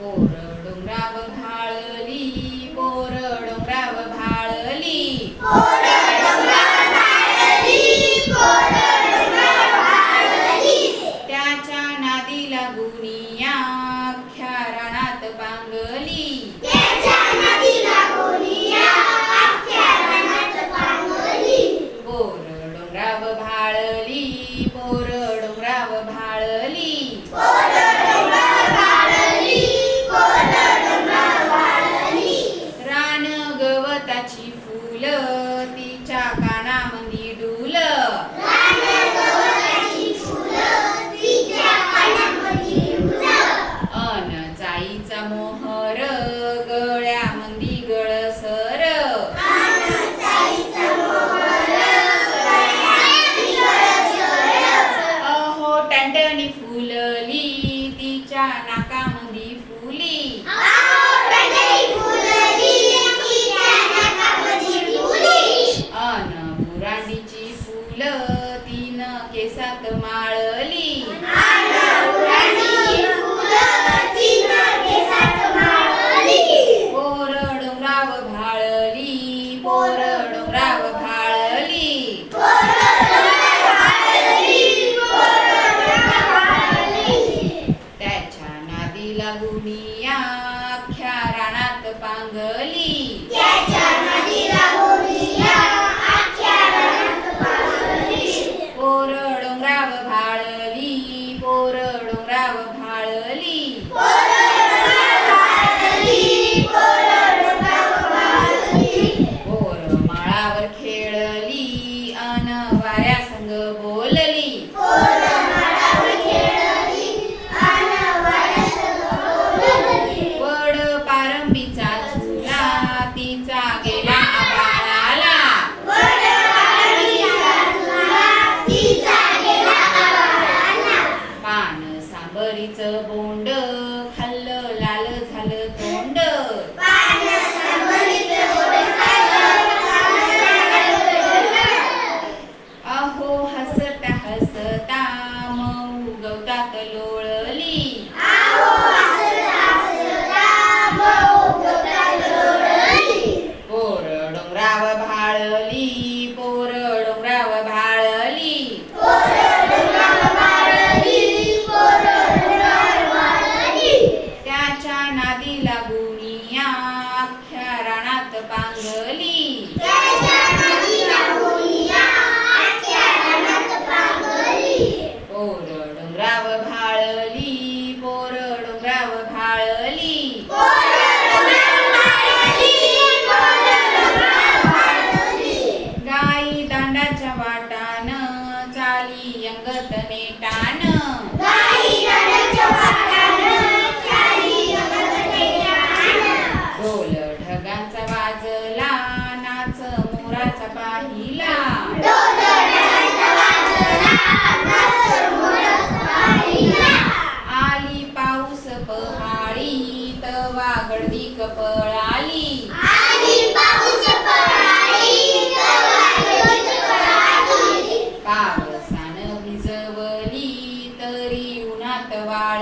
पोर डोंगराव भाळली पोर डोंगराव भाळली त्याच्या नादी लागून अख्ख्या रानात पांगली गवताची फुल तिच्या कानामंदी डुल. अन जाईचा मोहर गळ्यामंदी गळसर. अहो टंटणी फुलली तिच्या नाकामंदी फुली. तीन केसात माळली. पोर डोंगराव भाळली पोर डोंगराव भाळली. त्याच्या नादी लागून अख्ख्या रानात पांगली. डोंगराव color वाटान चाली अंगत നട്ടുവാൾ